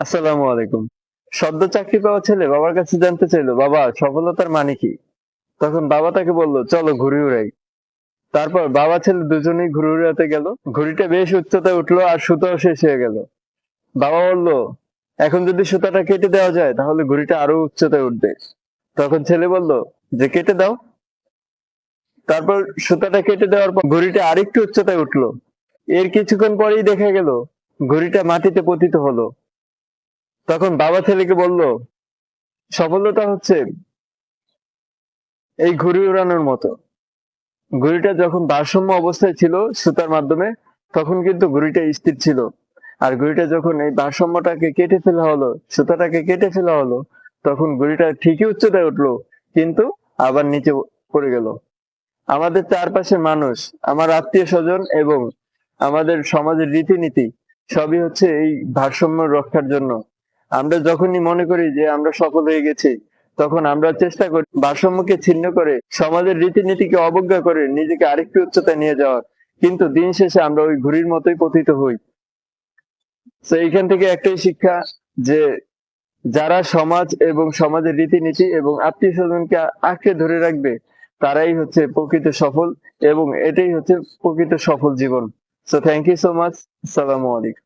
আসসালামু আলাইকুম। সদ্য চাকরি পাওয়া ছেলে বাবার কাছে জানতে চাইলো, বাবা, সফলতার মানে কি? তখন বাবা তাকে বলল, চলো ঘুড়ি উড়াই। তারপর বাবা ছেলে দুজনেই ঘুড়ি উড়াতে গেল। ঘুড়িটা বেশ উচ্চতায় উঠল আর সুতাও শেষ হয়ে গেল। বাবা বলল, এখন যদি সুতাটা কেটে দেওয়া যায়, তাহলে ঘুড়িটা আরও উচ্চতায় উঠবে। তখন ছেলে বলল, যে কেটে দাও। তারপর সুতাটা কেটে দেওয়ার পর ঘুড়িটা আরেকটু উচ্চতায় উঠল। এর কিছুক্ষণ পরেই দেখা গেল, ঘুড়িটা মাটিতে পতিত হলো। তখন বাবা ছেলেকে বলল, সফলতা হচ্ছে এই ঘুড়ি উড়ানোর মতো। ঘুড়িটা যখন ভারসাম্য অবস্থায় ছিল সুতার মাধ্যমে, তখন কিন্তু ঘুড়িটা স্থির ছিল। আর ঘুড়িটা যখন এই ভারসাম্যটাকে কেটে ফেলা হলো, সুতাটাকে কেটে ফেলা হলো, তখন ঘুড়িটা ঠিকই উচ্চতায় উঠল, কিন্তু আবার নিচে পড়ে গেল। আমাদের চারপাশের মানুষ, আমার আত্মীয় স্বজন এবং আমাদের সমাজের রীতিনীতি সবই হচ্ছে এই ভারসাম্য রক্ষার জন্য। আমরা যখনই মনে করি যে আমরা সফল হয়ে গেছি, তখন আমরা চেষ্টা করি ভারসাম্যকে ছিন্ন করে সমাজের রীতিনীতিকে অবজ্ঞা করে নিজেকে আরেকটু উচ্চতায় নিয়ে যাওয়ার। কিন্তু দিন শেষে আমরা ওই ঘুড়ির মতোই পতিত হই। তো এইখান থেকে একটাই শিক্ষা যে যারা সমাজ এবং সমাজের রীতিনীতি এবং আত্মীয় স্বজনকে আঁকড়ে ধরে রাখবে, তারাই হচ্ছে প্রকৃত সফল এবং এটাই হচ্ছে প্রকৃত সফল জীবন। So thank you so much আসসালামু আলাইকুম